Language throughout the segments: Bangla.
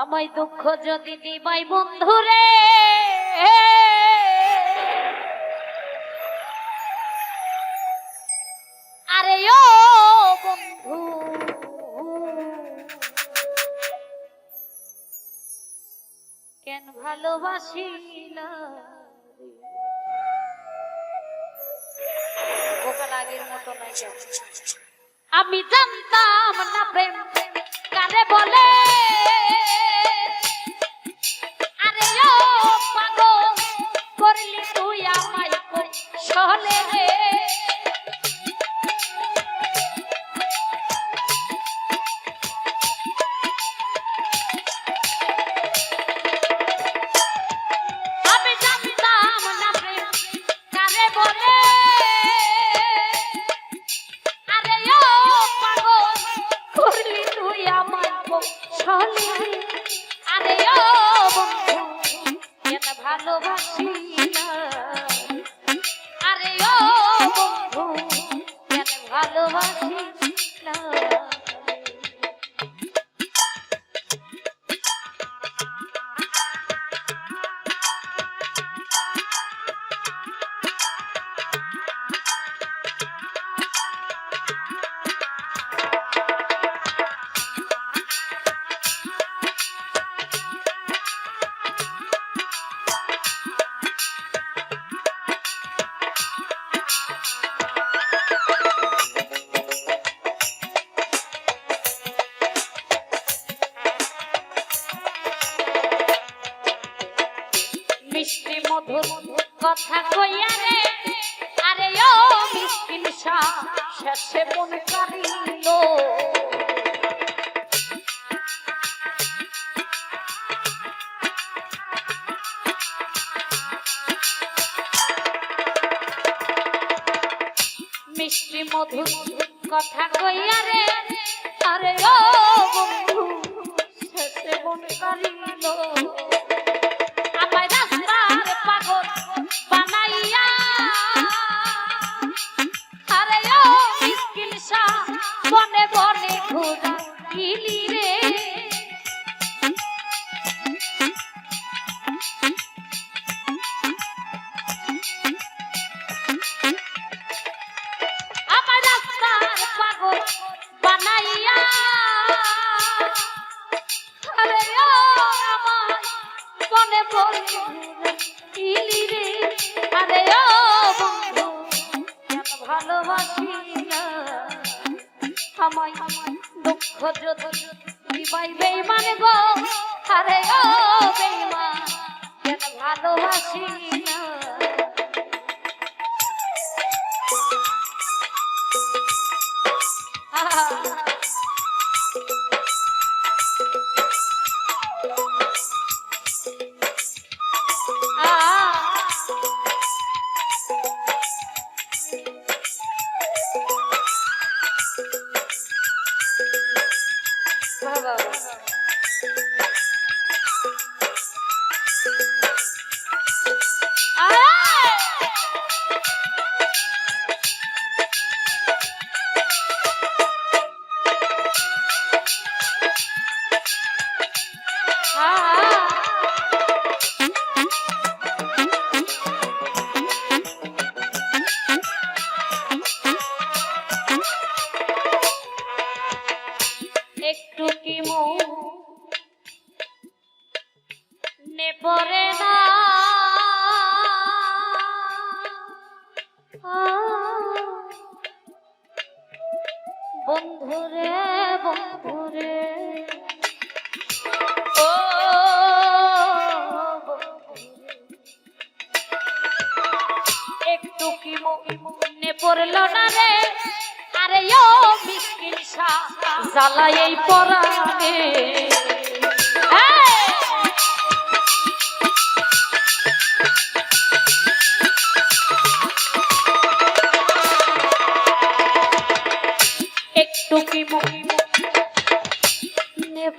আমায় দুঃখ যদি দিবাই বন্ধুরে। আরে ও বন্ধু। কেন ভালোবাসি না আগের মতো নাই আমি জানতাম না প্রেম বলে আরে ও পাগল করলি তুই আমায় সহলে রে কেন কথা কইয়া রে, আরে ও মিসকিন মিষ্টিন শেষে মন কারিল মিষ্টি মধুর কথা কইয়া রে, আরে ও বন্ধু, শেষে মন কারিল ইলি রে আরে ও বন্ধু ভালোবাসি না আমায় দুঃখ যদি দিবাই বেইমান গো আরে ও বেইমান ভালোবাসি না আহা। নে পরে না। বন্ধুরে বন্ধুরে। ও একটু কি মনে পড়ল না রে? আরে ও মিসকিন জ্বালা এই পরাণে।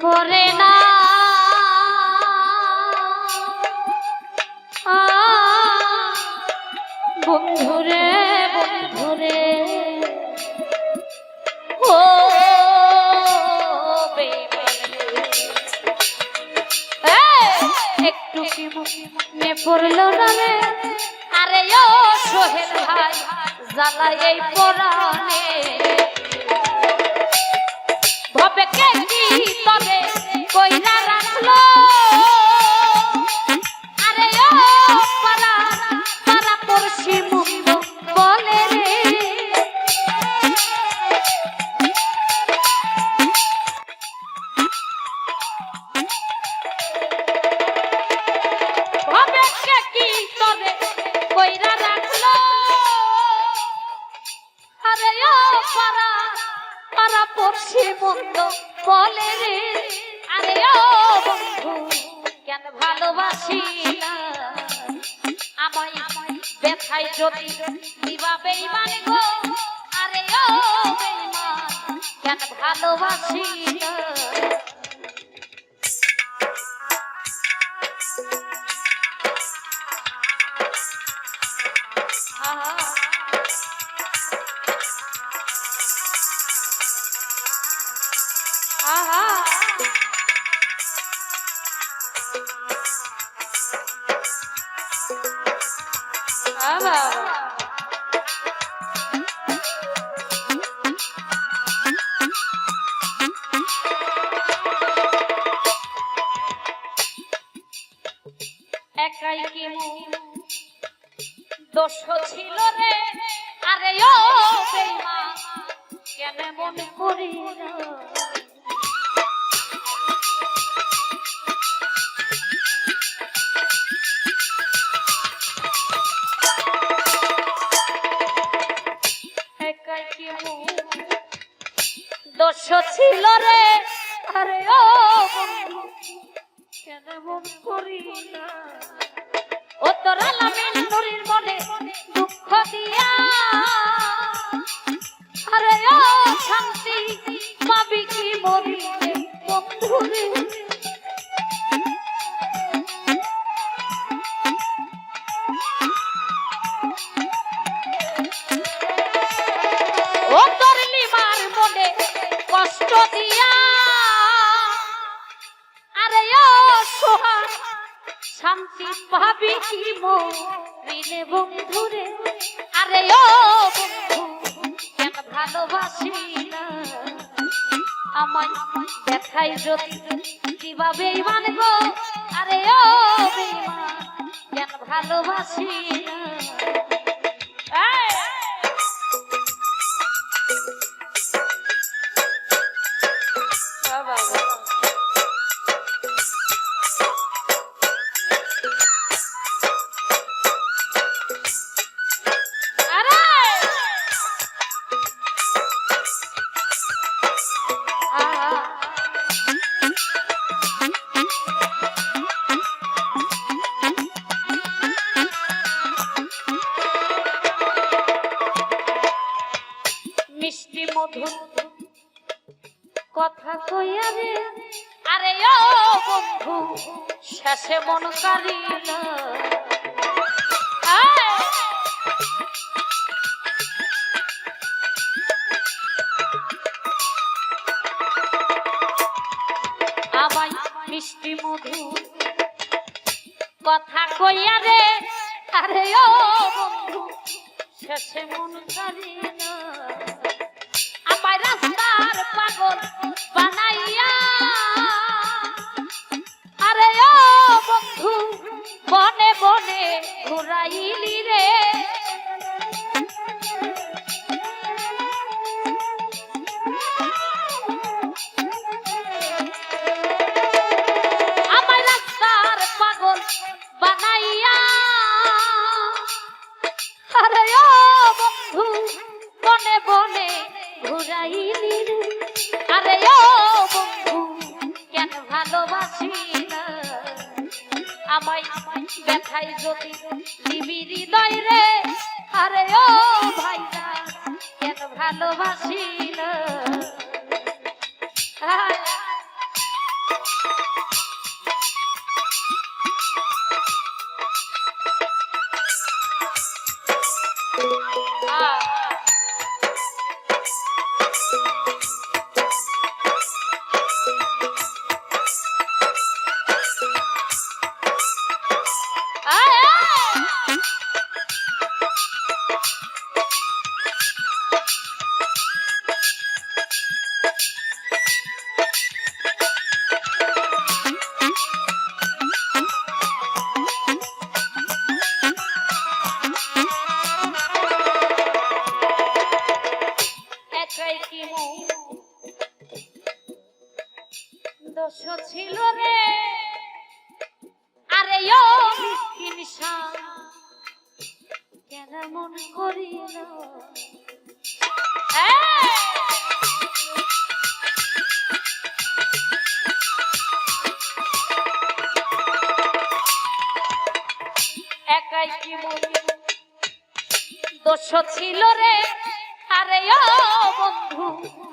করে না। বন্ধুরে বন্ধুরে। ও একটু মনে পড়ল না রে? আরে ও সোহেল ভাই, জ্বালায় এই পরাণে। তবে কইরা রাখল। আরে ও পারা পারা পড়শি মুন্দ বলে রে। কি তবে কইরা রাখল। আরে ও পারা পারা পড়শি মন্দ বলে রে, আরে ও বন্ধু, কেন ভালোবাসি আমায় আমায় ব্যথায় যদি দিবা বেইমান গো, আরে ও বেইমান, কেন ভালোবাসি না আহা। একাই কি মন দোষ ছিল রে, আরে ও বেইমান কেন মনে করি দোষ ছিল রে, আরে ও বন্ধু, কেন মন করি না ও তোর আলামিন নুরির মনে দুঃখ দিয়া। আরে ও শান্তি, পাবি কি মরিলে বন্ধুরে ও তোর লিমার মনে কষ্ট দিয়া। কি মরিলে বন্ধুরে। আরে ও বন্ধু, কেন ভালোবাসি না? আমায় দেখাই যদি কীভাবে ইমান গো? আরে ও বেমান কেন ভালোবাসি না? কারিল আয়! আমায় মিষ্টি মধু কথা কইয়া রে আরে ও বন্ধু শেষে মন কারিল আরে বন্ধু বনে বনে ঘুরাইলি আরে ও বন্ধু, কেন ভালোবাসি না আমায় ব্যথাই যদি দিবি হৃদয় রে। আরে ও ভাইরা, কেন ভালোবাসি না এমন করি না একাই কি দোষ ছিল রে? আরে বন্ধু।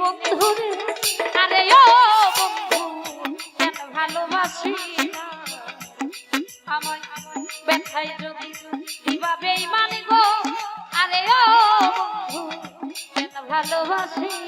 বন্ধু। আরে ভালোবাসি কীভাবে ভালোবাসি